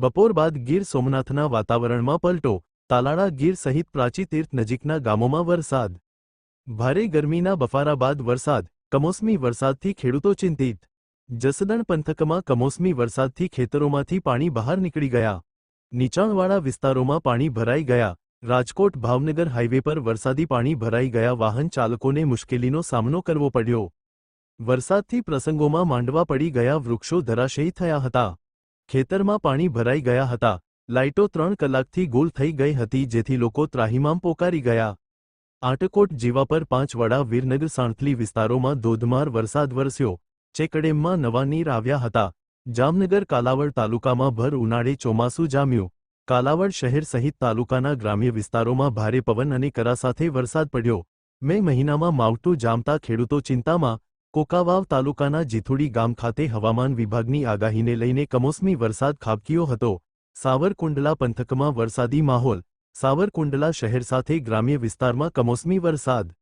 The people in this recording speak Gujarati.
બપોર બાદ ગીર સોમનાથના વાતાવરણમાં પલટો. તાલાળા ગીર સહિત પ્રાચી તીર્થ નજીકના ગામોમાં વરસાદ. ભારે ગરમીના બફારા બાદ વરસાદ. કમોસમી વરસાદથી ખેડૂતો ચિંતિત. જસદણ પંથકમાં કમોસમી વરસાદથી ખેતરોમાંથી પાણી બહાર નીકળી ગયા. નીચાણવાળા વિસ્તારોમાં પાણી ભરાઈ ગયા. રાજકોટ ભાવનગર હાઇવે પર વરસાદી પાણી ભરાઈ ગયા. વાહન ચાલકોને મુશ્કેલીનો સામનો કરવો પડ્યો. વરસાદથી પ્રસંગોમાં માંડવા પડી ગયા વૃક્ષો ધરાશયી થયા હતા. ખેતરમાં પાણી ભરાઈ ગયા હતા. લાઇટો ત્રણ કલાકથી ગોલ થઈ ગઈ હતી, જેથી લોકો ત્રાહિમામ પોકારી ગયા. આટકોટ જીવા પર પાંચ વડા વીરનગર સાણથલી વિસ્તારોમાં ધોધમાર વરસાદ વરસ્યો. ચેકડેમમાં નવા નીર આવ્યા હતા. જામનગર કાલાવડ તાલુકામાં ભર ઉનાળે ચોમાસું જામ્યું. કાલાવડ શહેર સહિત તાલુકાના ગ્રામ્ય વિસ્તારોમાં ભારે પવન અને કરા સાથે વરસાદ પડ્યો. મે મહિનામાં માવઠું જામતા ખેડૂતો ચિંતામાં કોકાવાવ તાલુકાના જીથુડી ગામ ખાતે હવામાન વિભાગની આગાહીને લઈને કમોસમી વરસાદ ખાબક્યો હતો. સાવરકુંડલા પંથકમાં વરસાદી માહોલ. સાવરકુંડલા શહેર સાથે ગ્રામ્ય વિસ્તારમાં કમોસમી વરસાદ.